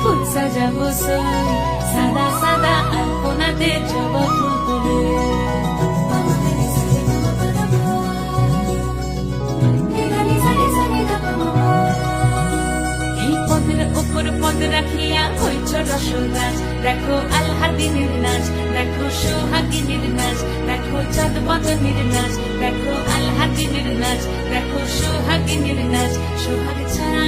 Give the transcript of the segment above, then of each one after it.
ফুল সাজাবো সই সাদা সাদা আলপনাতে জবা ফুল তুলে রাখিয়া হইছ রসরাজ দেখো আল্লাদিনের নাচ দেখো সোহাগিনীর নাচ দেখো চাঁদ বদনের নাচ দেখো আল্লাদিনের নাচ দেখো সোহাগিনীর নাচ সোহাগ চাঁদ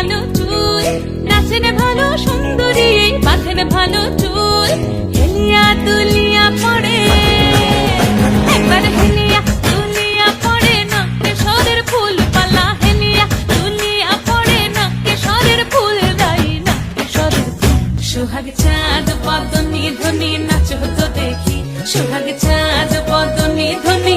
ভালো চুল। নাচেন ভালো সুন্দরী বাঁধেন ভালো চুল। হেলিয়া দুলিয়া পড়ে, একবার হেলিয়া পড়ে না কেশরের ফুল পালা। হেলিয়া দুলিয়া পড়ে না কেশরের ফুল দাই না ফুল। সোহাগ চাঁদ পদনি ধ্বনি নাচ হতো দেখি। সোহাগ চাঁদ পদনি ধ্বনি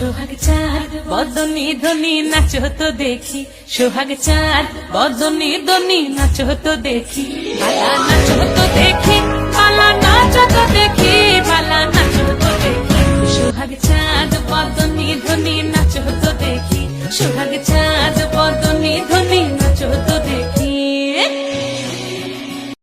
সোহাগ চার বদনি ধনি, নাচ তো দেখি। সোহাগ চার বদনি ধনি, নাচ তো দেখি। পালা নাচো তো দেখি, পালা নাচো তো দেখি, পালা নাচো তো দেখি। সোহাগ চার বদনি ধনি, নাচো তো দেখি। সোহাগ